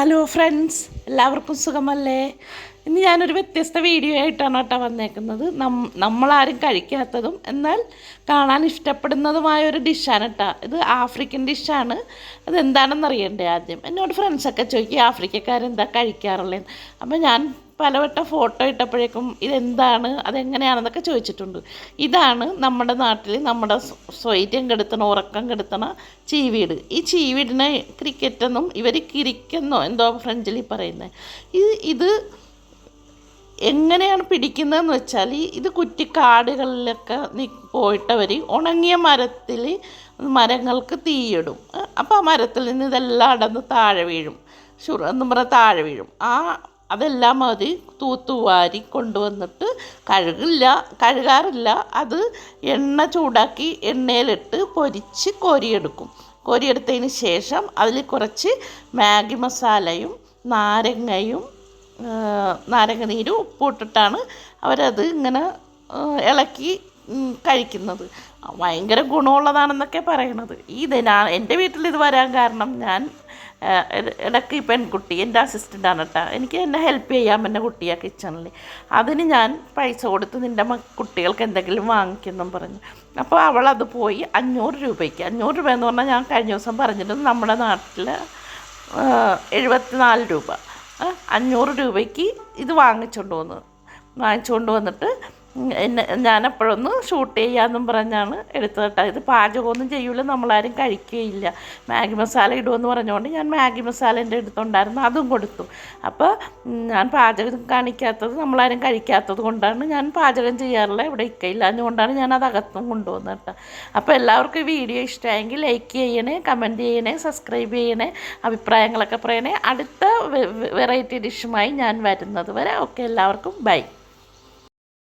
Hello friends എല്ലാവർക്കും സുഖമല്ലേ? ഇന്ന് ഞാനൊരു വ്യത്യസ്ത വീഡിയോ ആയിട്ടാണ് കേട്ടോ വന്നേക്കുന്നത്. നം നമ്മളാരും കഴിക്കാത്തതും എന്നാൽ കാണാൻ ഇഷ്ടപ്പെടുന്നതുമായ ഒരു ഡിഷാണ് കേട്ടോ. ഇത് ആഫ്രിക്കൻ ഡിഷാണ് അതെന്താണെന്ന് അറിയണ്ടേ ആദ്യം? എന്നോട് ഫ്രണ്ട്സൊക്കെ ചോദിക്കും ആഫ്രിക്കക്കാരെന്താ കഴിക്കാറുള്ളത് അപ്പോൾ ഞാൻ പലവട്ടം ഫോട്ടോ ഇട്ടപ്പോഴേക്കും ഇതെന്താണ് അതെങ്ങനെയാണെന്നൊക്കെ ചോദിച്ചിട്ടുണ്ട്. ഇതാണ് നമ്മുടെ നാട്ടിൽ നമ്മുടെ സ്വ- സ്വൈര്യം കെടുത്തണ ഉറക്കം കെടുത്തണ ചീവീട്. ഈ ചീവീടിനെ ക്രിക്കറ്റെന്നും ഇവർ കിരിക്കെന്നോ എന്തോ ഫ്രഞ്ചിൽ പറയുന്നത് ഇത് ഇത് എങ്ങനെയാണ് പിടിക്കുന്നതെന്ന് വെച്ചാൽ ഇത് കുറ്റിക്കാടുകളിലൊക്കെ പോയിട്ടവർ ഉണങ്ങിയ മരത്തിൽ മരങ്ങൾക്ക് തീയിടും. അപ്പോൾ ആ മരത്തിൽ നിന്ന് ഇതെല്ലാം അടന്ന് താഴെ വീഴും. ഷുർ എന്ന് പറഞ്ഞാൽ താഴെ വീഴും. ആ അതെല്ലാം മതി. തൂത്തുവാരി കൊണ്ടുവന്നിട്ട് കഴുകില്ല കഴുകാറില്ല. അത് എണ്ണ ചൂടാക്കി എണ്ണയിലിട്ട് പൊരിച്ച് കോരിയെടുക്കും. കോരിയെടുത്തതിന് ശേഷം അതിൽ കുറച്ച് മാഗി മസാലയും നാരങ്ങയും നാരങ്ങ നീരും ഉപ്പിട്ടിട്ടാണ് അവരത് ഇങ്ങനെ ഇളക്കി കഴിക്കുന്നത്. ഭയങ്കര ഗുണമുള്ളതാണെന്നൊക്കെ പറയണത്. ഇതിനാ എന്റെ വീട്ടിൽ ഇത് വരാൻ കാരണം ഞാൻ ഇടയ്ക്ക് പെൺകുട്ടി എന്റെ അസിസ്റ്റന്റാണ് കേട്ടോ എനിക്ക് എന്നെ ഹെൽപ്പ് ചെയ്യാം എന്റെ കുട്ടിയാ കിച്ചണിൽ അതിന് ഞാൻ പൈസ കൊടുത്ത് നിന്റെ കുട്ടികൾക്ക് എന്തെങ്കിലും വാങ്ങിക്കുന്നു പറഞ്ഞു. അപ്പോൾ അവളത് പോയി അഞ്ഞൂറ് രൂപയ്ക്ക്. അഞ്ഞൂറ് രൂപ എന്ന് പറഞ്ഞാൽ ഞാൻ കഴിഞ്ഞ ദിവസം പറഞ്ഞിട്ട് നമ്മുടെ നാട്ടിൽ എഴുപത്തിനാല് രൂപ. ആ, അഞ്ഞൂറ് രൂപയ്ക്ക് ഇത് വാങ്ങിച്ചുകൊണ്ട് വന്നു. വാങ്ങിച്ചുകൊണ്ട് വന്നിട്ട് എന്നെ ഞാനപ്പോഴൊന്ന് ഷൂട്ട് ചെയ്യാമെന്നും പറഞ്ഞാണ് എടുത്തത് കേട്ടോ ഇത് പാചകമൊന്നും ചെയ്യൂല നമ്മളാരും കഴിക്കുകയില്ല മാഗി മസാല ഇടുമെന്ന് പറഞ്ഞുകൊണ്ട് ഞാൻ മാഗി മസാല എന്റെ അടുത്തുണ്ടായിരുന്നു അതും കൊടുത്തു. അപ്പോൾ ഞാൻ പാചകം കാണിക്കാത്തത് നമ്മളാരും കഴിക്കാത്തത് കൊണ്ടാണ് ഞാൻ പാചകം ചെയ്യാറില്ല ഇവിടെ ഇക്കയില്ല അതുകൊണ്ടാണ് ഞാൻ അത് അകത്തും കേട്ടോ അപ്പോൾ എല്ലാവർക്കും വീഡിയോ ഇഷ്ടമായെങ്കിൽ ലൈക്ക് ചെയ്യണേ കമന്റ് ചെയ്യണേ സബ്സ്ക്രൈബ് ചെയ്യണേ അഭിപ്രായങ്ങളൊക്കെ പറയണേ. അടുത്ത വെറൈറ്റി ഡിഷുമായി ഞാൻ വരുന്നത് വരെ. ഓക്കെ എല്ലാവർക്കും ബൈ.